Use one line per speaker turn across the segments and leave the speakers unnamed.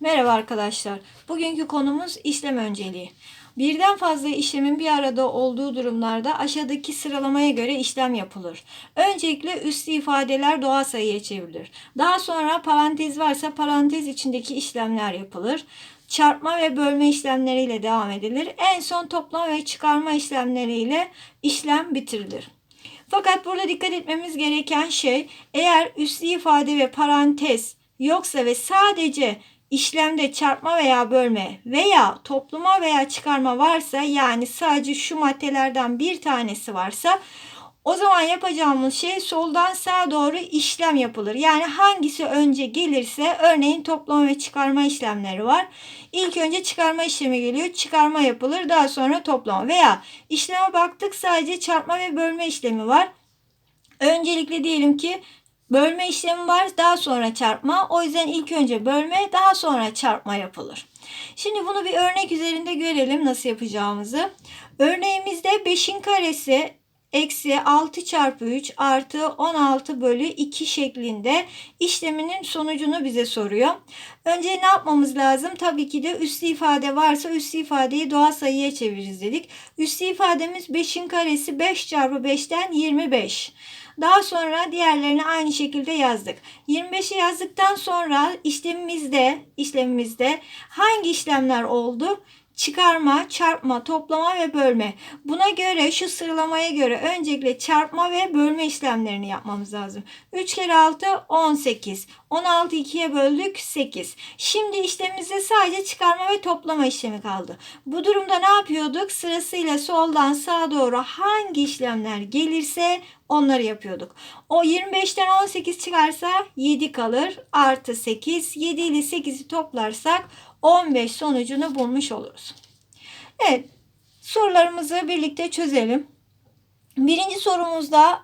Merhaba arkadaşlar. Bugünkü konumuz işlem önceliği. Birden fazla işlemin bir arada olduğu durumlarda aşağıdaki sıralamaya göre işlem yapılır. Öncelikle üslü ifadeler doğal sayıya çevrilir. Daha sonra parantez varsa parantez içindeki işlemler yapılır. Çarpma ve bölme işlemleriyle devam edilir. En son toplama ve çıkarma işlemleriyle işlem bitirilir. Fakat burada dikkat etmemiz gereken şey eğer üslü ifade ve parantez yoksa ve sadece işlemde çarpma veya bölme veya toplama veya çıkarma varsa yani sadece şu maddelerden bir tanesi varsa o zaman yapacağımız şey soldan sağa doğru işlem yapılır. Yani hangisi önce gelirse örneğin toplama ve çıkarma işlemleri var. İlk önce çıkarma işlemi geliyor. Çıkarma yapılır. Daha sonra toplama veya işleme baktık sadece çarpma ve bölme işlemi var. Öncelikle diyelim ki bölme işlemi var daha sonra çarpma. O yüzden ilk önce bölme daha sonra çarpma yapılır. Şimdi bunu bir örnek üzerinde görelim nasıl yapacağımızı. Örneğimizde 5'in karesi eksi 6 çarpı 3 artı 16 bölü 2 şeklinde işleminin sonucunu bize soruyor. Önce ne yapmamız lazım? Tabii ki de üslü ifade varsa üslü ifadeyi doğal sayıya çeviririz dedik. Üslü ifademiz 5'in karesi 5 çarpı 5'ten 25. Daha sonra diğerlerini aynı şekilde yazdık. 25'i yazdıktan sonra işlemimizde işlemimizde hangi işlemler oldu? Çıkarma, çarpma, toplama ve bölme. Buna göre şu sıralamaya göre öncelikle çarpma ve bölme işlemlerini yapmamız lazım. 3 kere 6 18. 16 2'ye böldük 8. Şimdi işlemimizde sadece çıkarma ve toplama işlemi kaldı. Bu durumda ne yapıyorduk? Sırasıyla soldan sağa doğru hangi işlemler gelirse onları yapıyorduk. O 25'ten 18 çıkarsa 7 kalır. Artı 8. 7 ile 8'i toplarsak 15 sonucunu bulmuş oluruz. Evet sorularımızı birlikte çözelim. Birinci sorumuzda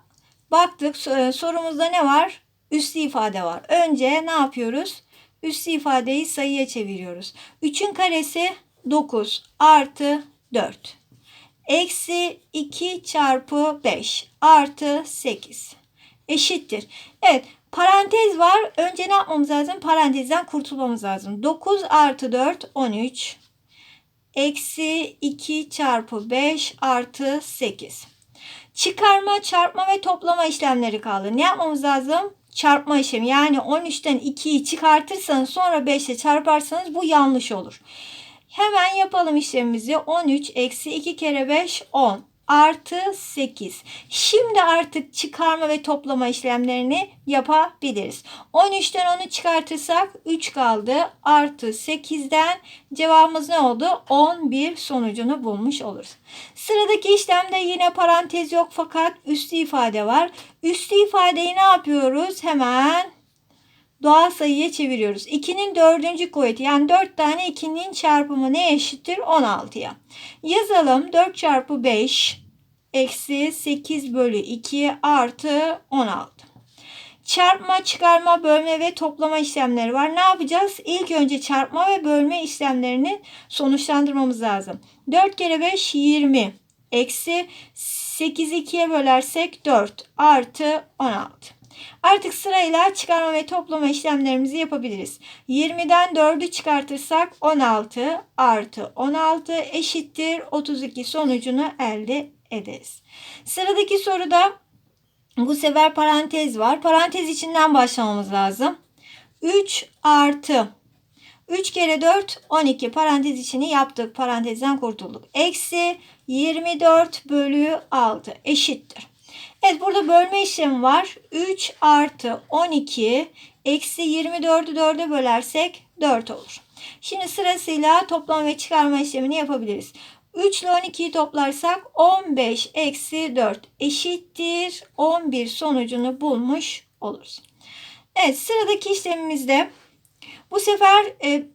baktık sorumuzda ne var? Üslü ifade var. Önce ne yapıyoruz? Üslü ifadeyi sayıya çeviriyoruz. 3'ün karesi 9 artı 4. Eksi 2 çarpı 5 artı 8 eşittir. Evet Parantez var. Önce ne yapmamız lazım? Parantezden kurtulmamız lazım. 9 artı 4 13. Eksi 2 çarpı 5 artı 8. Çıkarma, çarpma ve toplama işlemleri kaldı. Ne yapmamız lazım? Çarpma işlemi. Yani 13'ten 2'yi çıkartırsanız sonra 5 ile çarparsanız bu yanlış olur. Hemen yapalım işlemimizi. 13 eksi 2 kere 5 10 artı 8. Şimdi artık çıkarma ve toplama işlemlerini yapabiliriz. 13'ten 10'u çıkartırsak 3 kaldı. Artı 8'den cevabımız ne oldu? 11 sonucunu bulmuş oluruz. Sıradaki işlemde yine parantez yok fakat üslü ifade var. Üslü ifadeyi ne yapıyoruz? Hemen doğal sayıya çeviriyoruz. 2'nin dördüncü kuvveti yani 4 tane 2'nin çarpımı ne eşittir? 16'ya. Yazalım 4 çarpı 5 eksi 8 bölü 2 artı 16. Çarpma, çıkarma, bölme ve toplama işlemleri var. Ne yapacağız? İlk önce çarpma ve bölme işlemlerini sonuçlandırmamız lazım. 4 kere 5 20 eksi 8 2'ye bölersek 4 artı 16. Artık sırayla çıkarma ve toplama işlemlerimizi yapabiliriz. 20'den 4'ü çıkartırsak 16 artı 16 eşittir 32 sonucunu elde ederiz. Sıradaki soruda bu sefer parantez var. Parantez içinden başlamamız lazım. 3 artı 3 kere 4 12 parantez içini yaptık. Parantezden kurtulduk. Eksi 24 bölü 6 eşittir. Evet burada bölme işlemi var. 3 artı 12 eksi 24'ü 4'e bölersek 4 olur. Şimdi sırasıyla toplam ve çıkarma işlemini yapabiliriz. 3 ile 12'yi toplarsak 15 eksi 4 eşittir 11 sonucunu bulmuş oluruz. Evet sıradaki işlemimizde bu sefer e,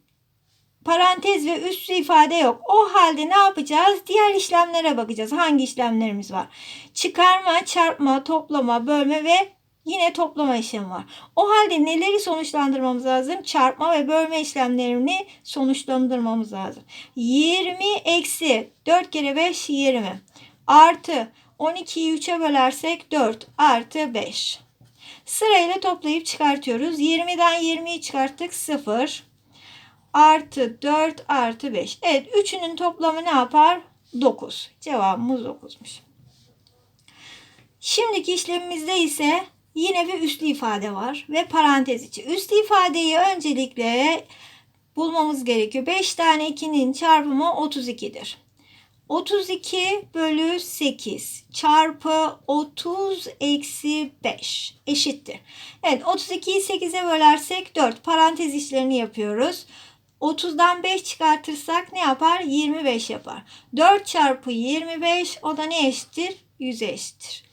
parantez ve üslü ifade yok. O halde ne yapacağız? Diğer işlemlere bakacağız. Hangi işlemlerimiz var? Çıkarma, çarpma, toplama, bölme ve yine toplama işlemi var. O halde neleri sonuçlandırmamız lazım? Çarpma ve bölme işlemlerini sonuçlandırmamız lazım. 20 eksi 4 kere 5 20 artı 12'yi 3'e bölersek 4 artı 5. Sırayla toplayıp çıkartıyoruz. 20'den 20'yi çıkarttık 0. artı 4 artı 5. Evet üçünün toplamı ne yapar? 9. Cevabımız 9'muş. Şimdiki işlemimizde ise yine bir üslü ifade var ve parantez içi. Üslü ifadeyi öncelikle bulmamız gerekiyor. 5 tane 2'nin çarpımı 32'dir. 32 bölü 8 çarpı 30 eksi 5 eşittir. Evet 32'yi 8'e bölersek 4 parantez işlerini yapıyoruz. 30'dan 5 çıkartırsak ne yapar? 25 yapar. 4 çarpı 25 o da ne eşittir? 100'e eşittir.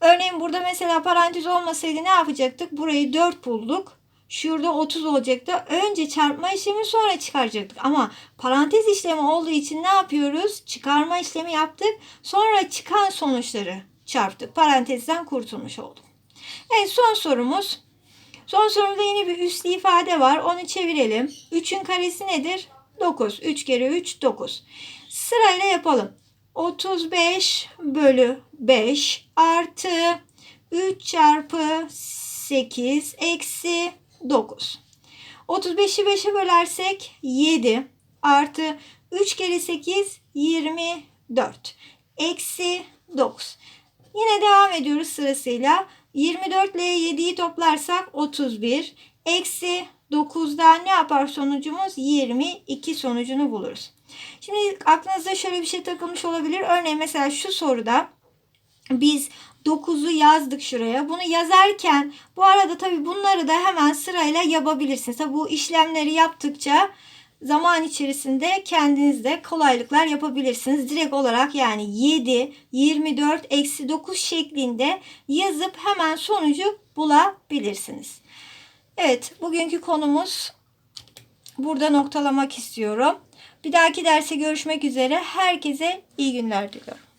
Örneğin burada mesela parantez olmasaydı ne yapacaktık? Burayı 4 bulduk. Şurada 30 olacaktı. Önce çarpma işlemi sonra çıkaracaktık. Ama parantez işlemi olduğu için ne yapıyoruz? Çıkarma işlemi yaptık. Sonra çıkan sonuçları çarptık. Parantezden kurtulmuş olduk. Evet son sorumuz. Son sorumda yine bir üslü ifade var. Onu çevirelim. 3'ün karesi nedir? 9. 3 kere 3 9. Sırayla yapalım. 35 bölü 5 artı 3 çarpı 8 eksi 9. 35'i 5'e bölersek 7 artı 3 kere 8 24 eksi 9. Yine devam ediyoruz sırasıyla. 24 ile 7'yi toplarsak 31 eksi 9'dan ne yapar sonucumuz? 22 sonucunu buluruz. Şimdi aklınızda şöyle bir şey takılmış olabilir. Örneğin mesela şu soruda biz 9'u yazdık şuraya. Bunu yazarken bu arada tabii bunları da hemen sırayla yapabilirsiniz. Tabii bu işlemleri yaptıkça zaman içerisinde kendiniz de kolaylıklar yapabilirsiniz. Direkt olarak yani 7, 24, eksi 9 şeklinde yazıp hemen sonucu bulabilirsiniz. Evet bugünkü konumuz burada noktalamak istiyorum. Bir dahaki derse görüşmek üzere. Herkese iyi günler diliyorum.